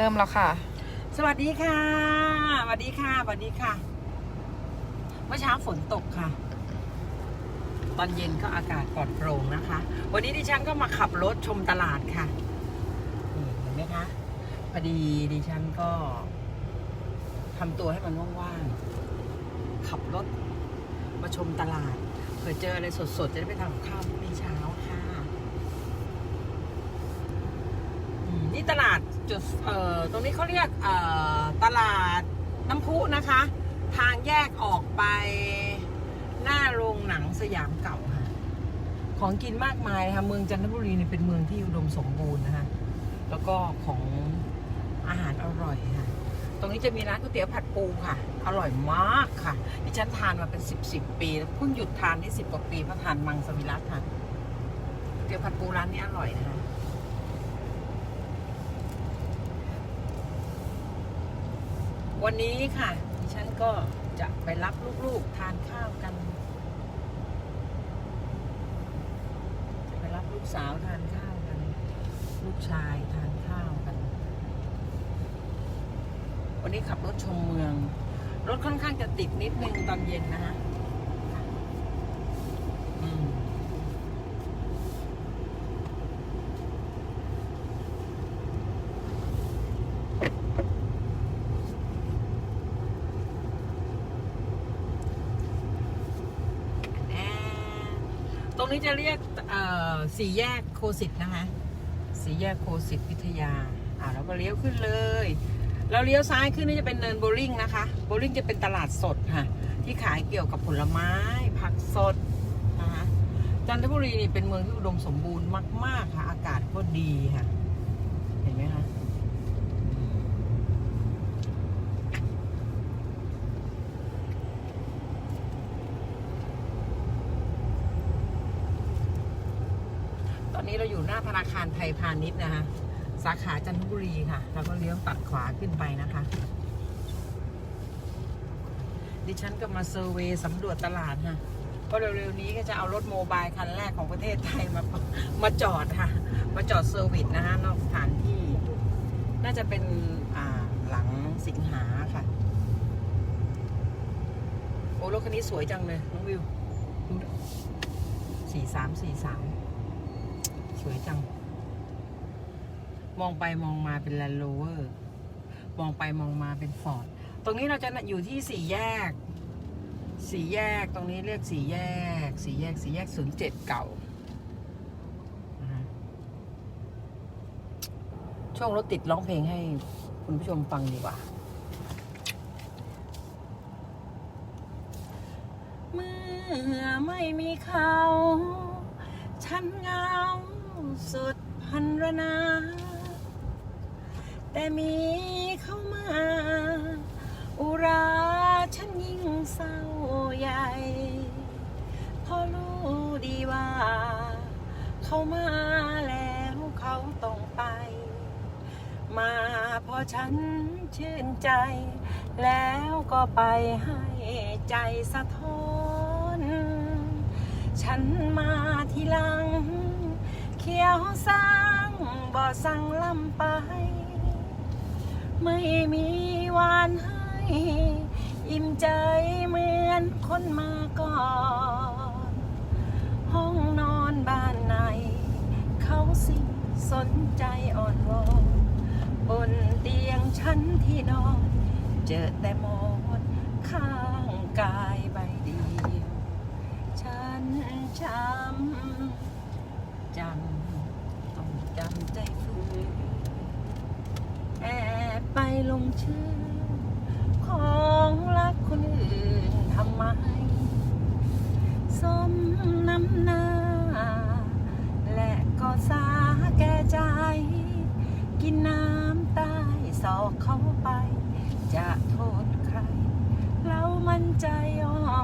เริ่มแล้วค่ะ สวัสดีค่ะ สวัสดีค่ะสวัสดีค่ะ เมื่อเช้าฝนตกค่ะ ตอนเย็นก็อากาศปลอดโปร่งนะคะ วันนี้ดิฉันก็มาขับรถชมตลาดค่ะนี่เห็นไหมคะ พอดีดิฉันก็ทำตัวให้มันว่างๆ ขับรถมาชมตลาด เผื่อเจออะไรสดๆ จะได้ไปทำข้าวพรุ่งนี้เช้าค่ะนี่ตลาด จุดเอ่อตรงนี้เขาเรียกเอ่อตลาดน้ำพุนะคะ ทางแยกออกไปหน้าโรงหนังสยามเก่าค่ะ ของกินมากมายนะคะเมืองจันทบุรีเนี่ยเป็นเมืองที่อุดมสมบูรณ์นะคะแล้วก็ของอาหารอร่อยค่ะ ตรงนี้จะมีร้านก๋วยเตี๋ยวผัดปูค่ะ อร่อยมากค่ะ ดิฉันทานมาเป็นสิบสิบปีแล้วเพิ่งหยุดทานได้สิบกว่าปีเพราะทานมังสวิรัตค่ะก๋วยเตี๋ยวผัดปูร้านนี้อร่อยนะคะ วันนี้ค่ะดิฉันก็จะไปรับลูกๆทานข้าวกัน จะไปรับลูกสาวทานข้าวกัน ลูกชายทานข้าวกัน วันนี้ขับรถชมเมือง รถค่อนข้างจะติดนิดนึงตอนเย็นนะฮะอืม แน่ตรง นี้จะเรียกสี่แยกโคสิตนะคะสี่แยกโคสิตวิทยาอ่าเราก็เลี้ยวขึ้นเลย เราเลี้ยวซ้ายขึ้นนี่จะเป็นเนินโบลิ่งนะคะ โบลิ่งจะเป็นตลาดสดค่ะ ที่ขายเกี่ยวกับผลไม้ผักสดนะคะจันทบุรีนี่เป็นเมืองที่อุดมสมบูรณ์มาก ๆ ค่ะ อากาศก็ดีค่ะ เห็นไหมคะ นี้เราอยู่หน้าธนาคารไทยพาณิชย์นะคะสาขาจันทบุรีค่ะ แล้วก็เลี้ยวตัดขวาขึ้นไปนะคะ ดิฉันก็มาเซอร์เวย์สำรวจตลาดค่ะเพราะเร็วๆนี้ก็จะเอารถโมบายคันแรกของประเทศไทยมามาจอดค่ะ มาจอดเซอร์วิสนะคะนอกสถานที่ น่าจะเป็นหลังสิงหาค่ะ โอ้รถคันนี้สวยจังเลยน้องวิว สี่สามสี่สาม สวยจัง มองไปมองมาเป็น Land Rover มองไปมองมาเป็นฟอร์ด ตรงนี้เราจะอยู่ที่สี่แยก สี่แยกตรงนี้เรียกสี่แยก สี่แยกสี่แยกศูนย์เจ็ดเก่า ช่วงรถติดร้องเพลงให้คุณผู้ชมฟังดีกว่าเมื่อไม่มีเขา ฉันเหงา สุดพันรนา แต่มีเข้ามา อุราฉันยิ่งเศร้าใหญ่พราะรู้ดีว่า เขามาแล้วเขาต้องไป มาพอฉันชื่นใจ แล้วก็ไปให้ใจสะท้อน ฉันมาทีหลัง ขียวสร้างบ่อสั่งลำไป ไม่มีวานให้ อิ่มใจเหมือนคนมาก่อน ห้องนอนบ้านไหนเขาสิสนใจอ่อนวอนบนเตียงฉันที่นอน เจอแต่หมอนข้างกายใบเดียวฉันช้ำจำต้องจำใจฝืนแอบไปลง ชื่อ ของรักคนอื่นทำไมสมน้ำหน้า และก็สาแก่ใจ กินน้ำใต้ศอกเขาไป จะโทษใครแล้วมันใจอ่อ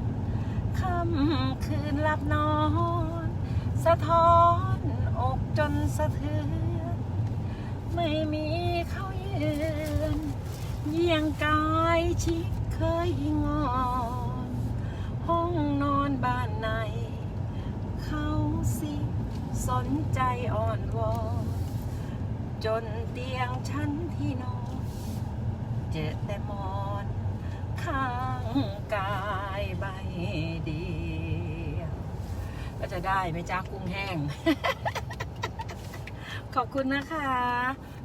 นค่ำคืนหลับนอน สะท้อนอกจนสะเทือน ไม่มีเขายืน เยี่ยงกายชิดเคยงอนห้องนอนบ้านไหน เขาสิสนใจอ่อนวอนจนเตียงฉันที่นอนเจอแต่มอนข้างกายใบเดียวก็จะได้ไหมจ้ากุ้งแห้ง ขอบคุณนะคะ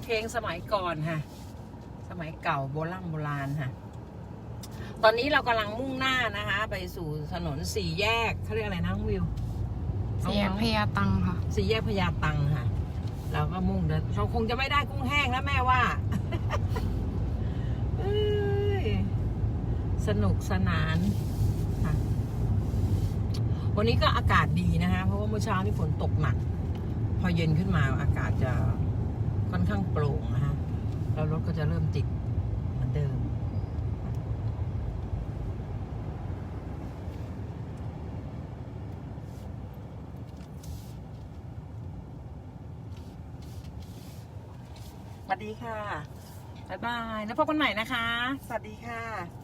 เพลงสมัยก่อนค่ะ มัยเก่าโบราณโบราณค่ะ ตอนนี้เรากำลังมุ่งหน้านะคะ ไปสู่ถนนสี่แยกเขาเรียกอะไรนะน้องวิวเสียพยาตังค่ะ สี่แยกพญาตังค่ะ เราก็มุ่งเดินเราคงจะไม่ได้กุ้งแห้งแล้วแม่ว่าเอ้ยสนุกสนานค่ะวันนี้ก็อากาศดีนะคะ เพราะว่าเมื่อเช้านี่ฝนตกหนัก พอเย็นขึ้นมาอากาศจะค่อนข้างโปร่งนะคะ แล้วรถก็จะเริ่มติดเหมือนเดิม สวัสดีค่ะ บ๊ายบาย แล้วพบกันใหม่นะคะ สวัสดีค่ะ